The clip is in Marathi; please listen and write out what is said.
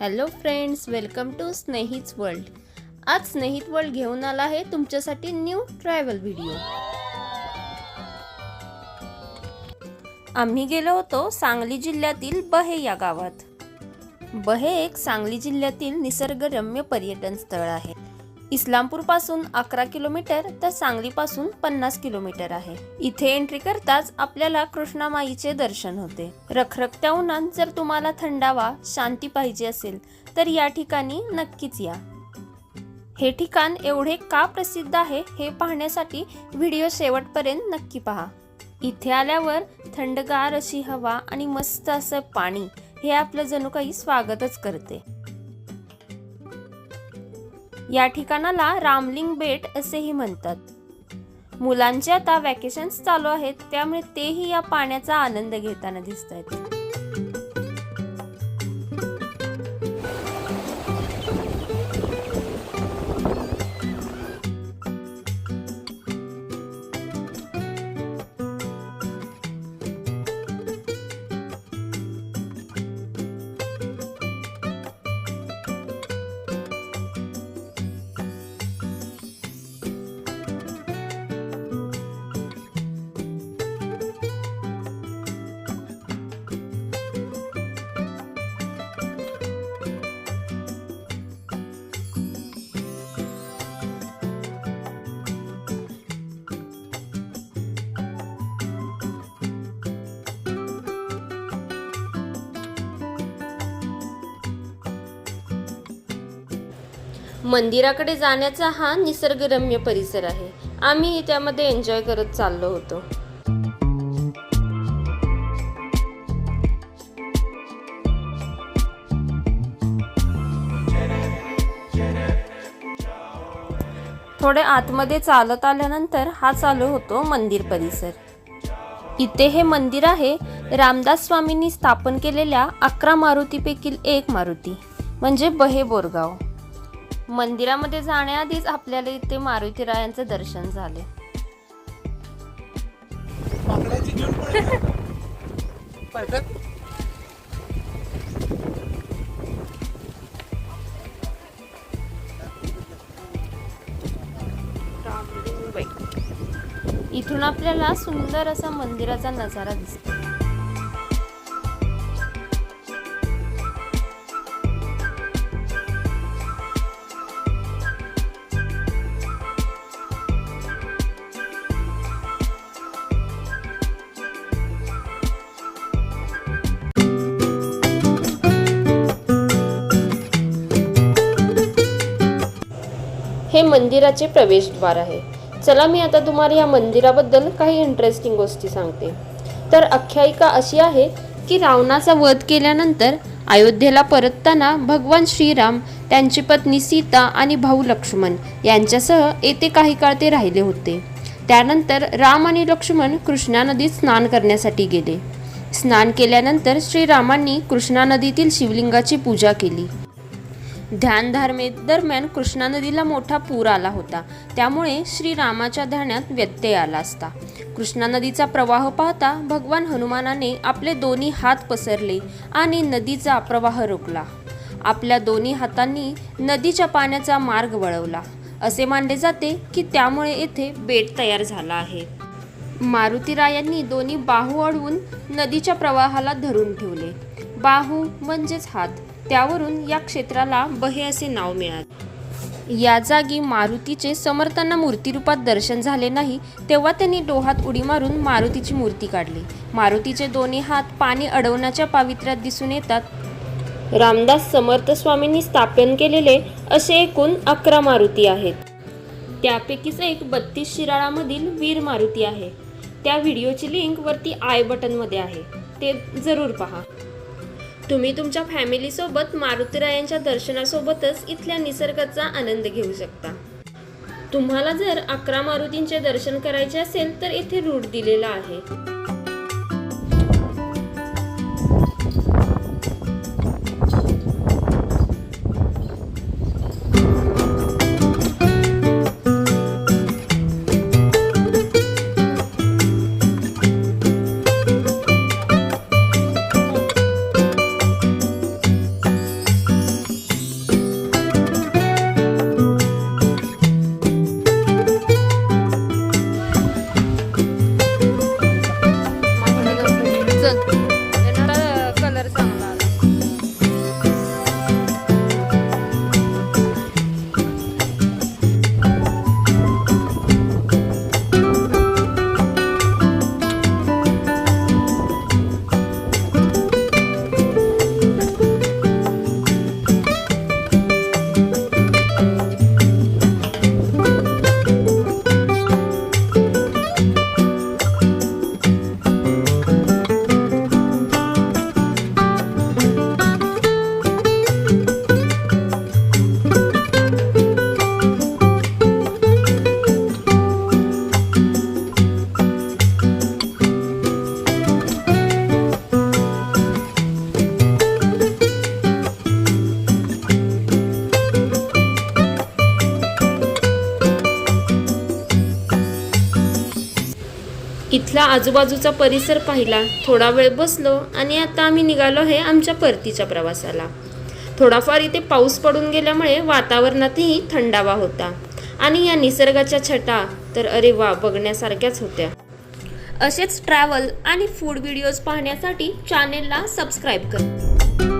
Hello friends welcome to Snehit world. आज स्नेहित वर्ल्ड घेऊन आला आहे तुमच्यासाठी न्यू ट्रॅव्हल व्हिडिओ. आम्ही गेलो होतो सांगली जिल्ह्यातील बहे या गावात. बहे एक सांगली जिल्ह्यातील निसर्गरम्य पर्यटन स्थळ आहे. इस्लामपूरपासून अकरा किलोमीटर तर सांगलीपासून पन्नास किलोमीटर आहे. इथे एंट्री करताच आपल्याला कृष्णामाईचे दर्शन होते. रखरखत्या उन्हात जर तुम्हाला थंडावा शांती पाहिजे असेल तर या ठिकाणी नक्कीच या. हे ठिकाण एवढे का प्रसिद्ध आहे हे पाहण्यासाठी व्हिडिओ शेवटपर्यंत नक्की पहा. इथे आल्यावर थंडगार अशी हवा आणि मस्त असं पाणी हे आपलं जणू काही स्वागतच करते. या ठिकाणाला रामलिंग बेट असेही म्हणतात. मुलांचे आता वॅकेशन्स चालू आहेत त्यामुळे तेही या पाण्याचा आनंद घेताना दिसत आहेत मंदिराकडे जाण्याचा हा निसर्गरम्य परिसर आहे. आम्ही त्यामध्ये एन्जॉय करत चाललो होतो. थोडे आतमध्ये चालत आल्यानंतर हा चालू होतो मंदिर परिसर. इथे हे मंदिर आहे. रामदास स्वामींनी स्थापन केलेल्या अकरा मारुतीपैकी एक मारुती म्हणजे बहे बोरगाव. मंदिरामध्ये जाण्याआधीच आपल्याला इथे मारुतीरायांचं दर्शन झाले इथून आपल्याला सुंदर असा मंदिराचा नजारा दिसतो हे मंदिराचे प्रवेशद्वार आहे. चला मी आता तुम्हाला या मंदिराबद्दल काही इंटरेस्टिंग गोष्टी सांगते. तर आख्यायिका अशी आहे की रावणाचा वध केल्यानंतर अयोध्येला परतताना भगवान श्रीराम त्यांची पत्नी सीता आणि भाऊ लक्ष्मण यांच्यासह येथे काही काळ ते राहिले होते. त्यानंतर राम आणि लक्ष्मण कृष्णा नदीत स्नान करण्यासाठी गेले. स्नान केल्यानंतर श्रीरामांनी कृष्णा नदीतील शिवलिंगाची पूजा केली. ध्यानधारणे दरम्यान कृष्णा नदीला मोठा पूर आला होता. त्यामुळे श्रीरामाच्या ध्यानात व्यत्यय आला असता. कृष्णा नदीचा प्रवाह पाहता भगवान हनुमानाने आपले दोन्ही हात पसरले आणि नदीचा प्रवाह रोखला. आपल्या दोन्ही हातांनी नदीच्या पाण्याचा मार्ग वळवला. असे मानले जाते की त्यामुळे येथे बेट तयार झाला आहे. मारुतीरायांनी दोन्ही बाहू अडवून नदीच्या प्रवाहाला धरून ठेवले. बाहू म्हणजेच हात. त्यावरून या क्षेत्राला बहे असे नाव मिळाले. या जागी मारुतीचे समर्थांना मूर्तीरूपात दर्शन झाले नाही तेव्हा त्यांनी डोहात उडी मारून मारुतीची मूर्ती काढली. मारुतीचे दोन्ही हात पाणी अडवण्याच्या पावित्र्यात दिसून येतात. रामदास समर्थ स्वामींनी स्थापन केलेले असे एकूण अकरा मारुती आहेत. त्यापैकीच एक बत्तीस शिराळामधील वीर मारुती आहे. त्या व्हिडिओची लिंक वरती आय बटनमध्ये आहे. ते जरूर पहा. तुम्ही तुमच्या फॅमिलीसोबत मारुतीरायांच्या दर्शनासोबतच इथल्या निसर्गाचा आनंद घेऊ शकता. तुम्हाला जर अकरा मारुतींचे दर्शन करायचे असेल तर इथे रूट दिलेला आहे. इथला आजूबाजूचा परिसर पाहिला. थोडा वेळ बसलो आणि आता आम्ही निघालो आहे आमच्या परतीच्या प्रवासाला. थोडाफार इथे पाऊस पडून गेल्यामुळे वातावरणातही थंडावा होता. आणि या निसर्गाच्या छटा तर अरे वा बघण्यासारख्याच होत्या. असेच ट्रॅव्हल आणि फूड व्हिडिओज पाहण्यासाठी चॅनेलला सबस्क्राईब करा.